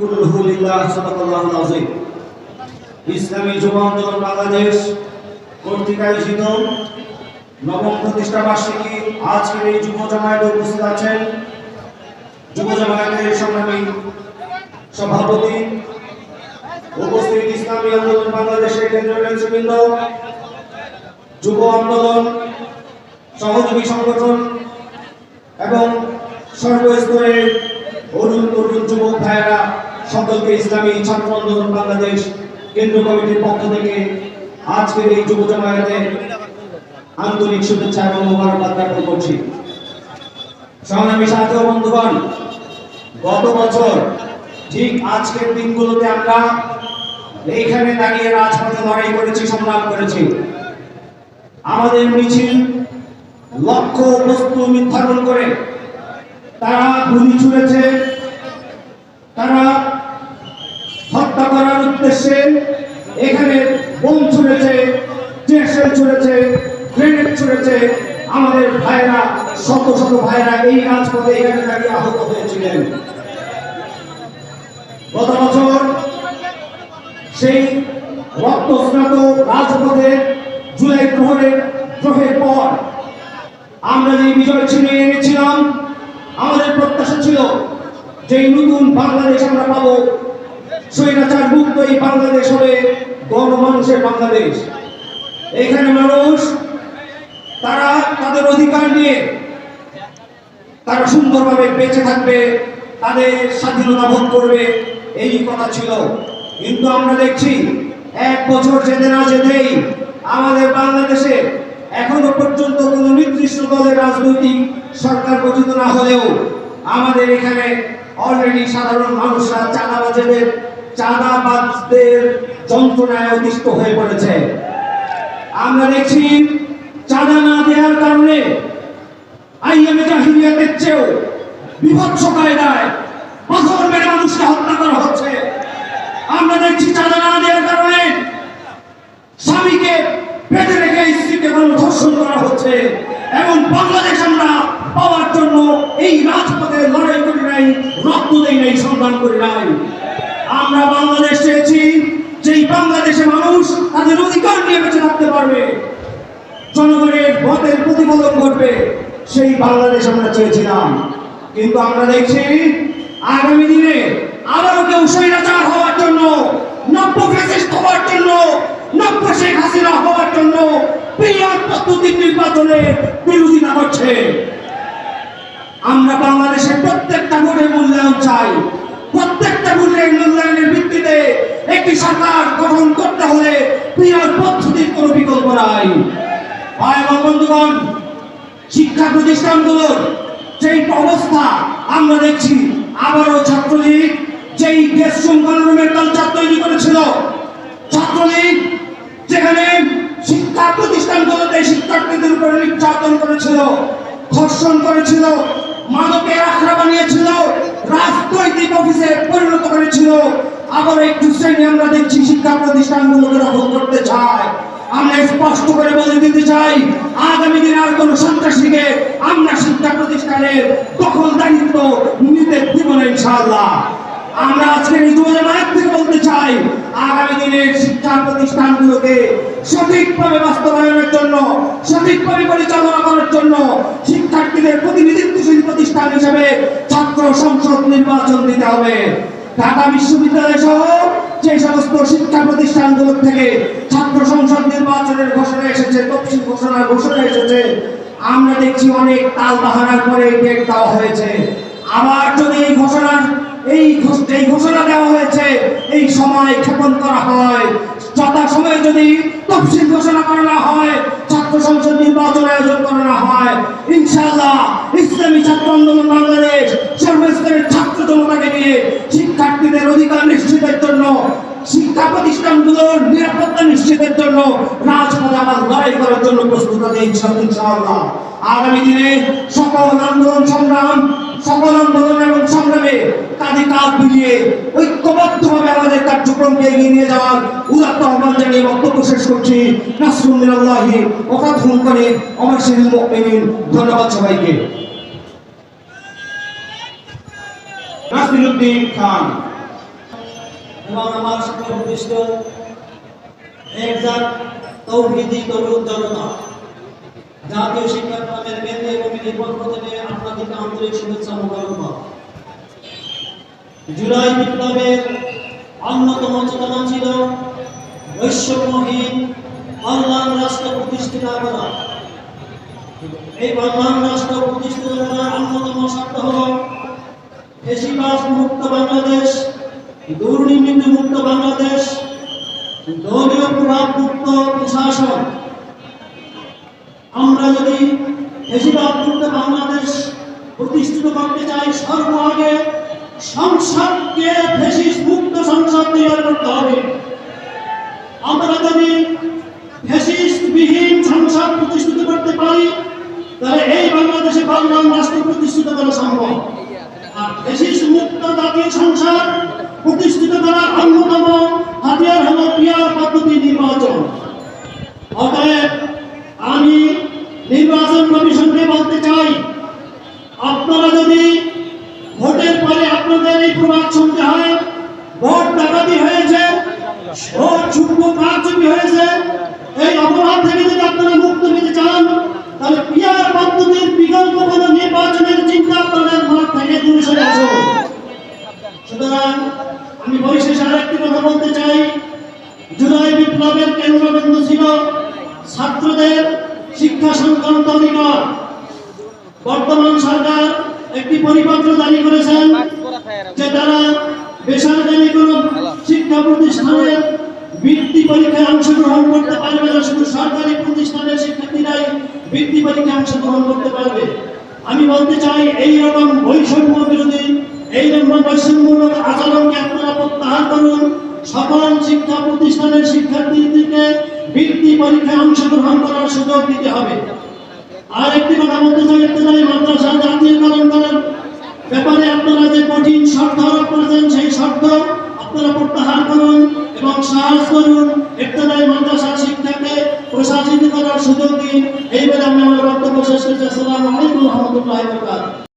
কুল্লুহুলিল্লাহ সাদাকাল্লাহুল আযীম। ইসলামী যুব আন্দোলন বাংলাদেশ কর্তৃক আয়োজিত নবম প্রতিষ্ঠা বার্ষিকী আজকের এই যুব জামায়াতে উপস্থিত আছেন যুব জামায়াতের সংগ্রামী সভাপতি, উপস্থিত ইসলামী আন্দোলন বাংলাদেশের কেন্দ্রীয় নেতৃবৃন্দ যুব আন্দোলন, সহযোগী সংগঠন এবং সর্বস্তরের অরুণ তরুণ যুবক ভাইয়েরা সকলকে ইসলামী ছাত্র আন্দোলন বাংলাদেশ কেন্দ্র কমিটির পক্ষ থেকে আজকের এই যুব জমায়েতের আন্তরিক শুভেচ্ছা এবং মোবারকবাদ জ্ঞাপন করছি। সংগ্রামী সাথী বন্ধুগণ, গত বছর ঠিক আজকের দিনগুলোতে আমরা এইখানে দাঁড়িয়ে রাজপথে লড়াই করেছি, সংগ্রাম করেছি। আমাদের মিছিল লক্ষ্য বস্তু নির্ধারণ করে তারা গুলি ছুড়েছে, তারা করার এখানে বোম ছুড়েছে টিয়ারশেল ছুড়েছে গ্রেনেড ছুড়েছে। আমাদের ভাইরা, শত শত ভাইরা এই রাজপথে এখানে দাঁড়িয়ে আহত হয়েছিলেন। গত বছর সেই রক্তস্নাত রাজপথে জুলাই প্রহরের দ্রোহের পর আমরা যে বিজয় ছিনিয়ে এনেছিলাম, আমাদের প্রত্যাশা ছিল যে নতুন বাংলাদেশ আমরা পাবো। স্বৈরাচার মুক্ত এই বাংলাদেশ হবে গণমানুষের বাংলাদেশ। এখানে মানুষ, তারা তাদের অধিকার নিয়ে তারা সুন্দরভাবে বেঁচে থাকবে, তাদের স্বাধীনতা ভোগ করবে, এই কথা ছিল। কিন্তু আমরা দেখছি, এক বছর যেতে না যেতেই আমাদের বাংলাদেশে এখনও পর্যন্ত কোনো নির্দিষ্ট দলের রাজনৈতিক সরকার গঠিত না হলেও আমাদের এখানে অলরেডি সাধারণ মানুষরা চাঁদাবাজেদের চাঁদাবাজদের যন্ত্রণায় অতিষ্ঠ হয়ে পড়েছে। আমরা দেখছি চাঁদা না দেওয়ার কারণে আইএমএ চেয়েও বিভৎস কায়দায় মানুষকে হত্যা করা হচ্ছে। আমরা দেখছি চাঁদা না কারণে স্বামীকে ধর্ষণ করা হচ্ছে এবং আমরা পাওয়ার জন্য এই রাজপথে করি নাই, রক্ত দেই নাই, সংগ্রাম করি নাই। আমরা বাংলাদেশ চেয়েছি, যেই বাংলাদেশে মানুষ তাদের অধিকার নিয়ে বেঁচে থাকতে পারবে। জনগণের ভোটের প্রতিফলন ঘটবে, সেই বাংলাদেশ আমরা চেয়েছিলাম। কিন্তু আমরা দেখছি, আগামী দিনে আবারও কেউ স্বৈরাচার হওয়ার জন্য, নব্য ফ্যাসিস্ট হওয়ার জন্য, নব্য শেখ হাসিনা হওয়ার জন্য পিয়ার পদ্ধতির নির্বাচনে বিরোধিতা করছে। আমরা বাংলাদেশের প্রত্যেকটা ভোটের মূল্যায়ন চাই। প্রত্যেকটা ভোটের মূল্যায়নের ভিত্তিতে একটি সরকার গঠন করতে হলে পিয়ার পদ্ধতির কোনো বিকল্প নাই। ভাই এবং বন্ধুগণ, শিক্ষা প্রতিষ্ঠানগুলোর যেই অবস্থা আমরা দেখছি, আবারও ছাত্রলীগ যেই দেশ সংখ্যালঘুমের কালচার তৈরি করেছিল, ছাত্রলীগ যেখানে শিক্ষা প্রতিষ্ঠানগুলোতে শিক্ষার্থীদের উপরে নির্যাতন করেছিল, ধর্ষণ করেছিল, মাদকের আখড়া বানিয়েছিল রাজনৈতিক অফিসে পরিণত করেছিল আবার একটু শ্রেণি আমরা দেখছি, শিক্ষা প্রতিষ্ঠানগুলোকে দখল করতে চায়। আমরা স্পষ্ট করে বলে দিতে চাই, আগামী দিনে আর কোন সন্ত্রাসীকে আমরা শিক্ষা প্রতিষ্ঠানের দখল দায়িত্ব নিতে দিব না ইনশাআল্লাহ। আমরা আজকে যুব জামায়াত থেকে বলতে চাই, আগামী দিনের শিক্ষা প্রতিষ্ঠানগুলোকে সঠিকভাবে বাস্তবায়নের জন্য, সঠিকভাবে পরিচালনা করার জন্য শিক্ষার্থীদের প্রতিনিধিত্বশীল প্রতিষ্ঠান হিসেবে সংসদ নির্বাচন দিতে হবে। ঢাকা বিশ্ববিদ্যালয় সহ যে সমস্ত শিক্ষা প্রতিষ্ঠানগুলো থেকে ছাত্র সংসদ নির্বাচনের ঘোষণা এসেছে, তফসিল ঘোষণার ঘোষণা এসেছে, আমরা দেখছি অনেক তাল বাহানার পরে ডেট দেওয়া হয়েছে। আবার যদি এই ঘোষণার, এই এই ঘোষণা দেওয়া হয়েছে, এই সময় ক্ষেপণ করা হয়। যথা সময়ে যদি তফসিল ঘোষণা করা না হয়, ছাত্র সংসদ নির্বাচন আয়োজন করা না হয়, ইনশাআল্লাহ ইসলামী ছাত্র আন্দোলন বাংলাদেশ সর্বস্তরের ছাত্র জনতাকে নিয়ে শিক্ষার্থীদের অধিকার নিশ্চিতের জন্য, শিক্ষা প্রতিষ্ঠানগুলোর নিরাপত্তা নিশ্চিতের জন্য রাজপথে লড়াই করার জন্য প্রস্তুত আছে ইনশাআল্লাহ আগামী দিনে সকল আন্দোলন সংগ্রাম, সকল আন্দোলন এবং সংগ্রামে কাঁধে কাঁধ মিলিয়ে ঐক্যবদ্ধভাবে আমাদের কার্যক্রমকে এগিয়ে নিয়ে যাওয়ার উদাত্ত আহ্বান জানিয়ে বক্তব্য শেষ করছি। নাসরুল্লাহি ওকাত করে আমার শিরিল ধন্যবাদ সবাইকে। নাসিরুদ্দিন খান। এবং আমার উপবিষ্ট একজাত তৌহিদি তরুণ জনতা, জাতীয় শিক্ষা ক্রমের কেন্দ্রীয় কমিটির পক্ষ থেকে আপনাদেরকে আন্তরিক শুভেচ্ছা মোবারকবাদ জুলাই বিপ্লবের অন্যতম চেতনা ছিল বৈষম্যহীন কল্যাণ রাষ্ট্র প্রতিষ্ঠিত করা। এই কল্যাণ রাষ্ট্র প্রতিষ্ঠিত করার অন্যতম শর্ত হল ফেসিবাস মুক্ত বাংলাদেশ দুর্নীতি মুক্ত বাংলাদেশ দলীয় প্রভাব মুক্ত প্রশাসন। আমরা যদি ফেসিবাদ মুক্ত বাংলাদেশ প্রতিষ্ঠিত করতে চাই, সর্ব আগে সংসদকে ফেসিস মুক্ত সংসদ তৈরি করতে হবে। আমরা যদি ফ্যাসিস্ট বিহীন সংসদ প্রতিষ্ঠিত করতে পারি, তাহলে এই বাংলাদেশে বাংলা রাষ্ট্র প্রতিষ্ঠিত করা সম্ভব। ফ্যাসিস্ট মুক্ত জাতীয় সংসদ প্রতিষ্ঠিত করার অন্যতম হাতিয়ার হল পিয়ার পদ্ধতি নির্বাচন। অতএব আমি নির্বাচন কমিশনকে বলতে চাই, আপনারা যদি ভোটের পরে আপনাদের এই প্রবাদ শুনতে হয়, ভোট ডাকাতি হয়েছে, ভোট যুগ্ম কারচুপি হয়েছে, এই অপরাধ থেকে যদি আপনারা মুক্ত পেতে চান তাহলে পিয়ার পদ্ধতির বিকল্প কোনো নির্বাচনের চিন্তা আপনাদের মাঠ থেকে দূরে সরে আসুন সুতরাং আমি পরিশেষে আরেকটি কথা বলতে চাই। জুলাই বিপ্লবের কেন্দ্রবিন্দু ছিল ছাত্রদের শিক্ষা সংক্রান্ত অধিকার। বর্তমান সরকার একটি পরিপত্র জারি করেছেন যে তারা বেসরকারি কোন শিক্ষা প্রতিষ্ঠানের বৃত্তি পরীক্ষায় অংশগ্রহণ করতে পারবে না, শুধু সরকারি প্রতিষ্ঠানের শিক্ষার্থীরাই বৃত্তি পরীক্ষায় অংশগ্রহণ করতে পারবে। আমি বলতে চাই এই রকম বৈষম্য বিরোধী এই রকম বৈষম্যমূলক আচরণকে আপনারা প্রত্যাহার করুন। সকল শিক্ষা প্রতিষ্ঠানের শিক্ষার্থীদেরকে বৃত্তি পরীক্ষায় অংশগ্রহণ করার সুযোগ দিতে হবে। আর একটি কথা বলতে চাই ইত্তেদায়ী মাদ্রাসা জাতীয়করণ করার ব্যাপারে আপনারা যে কঠিন শর্ত আরোপ করেছেন, সেই শর্ত আপনারা প্রত্যাহার করুন। এবং সাহস করুন ইত্তেদায়ী মাদ্রাসা শিক্ষাকে প্রশাসিত করার সুযোগ দিন। এইবার আমি আমার বক্তব্য শেষ করছি। আসসালামু আলাইকুম রহমতুল্লাহ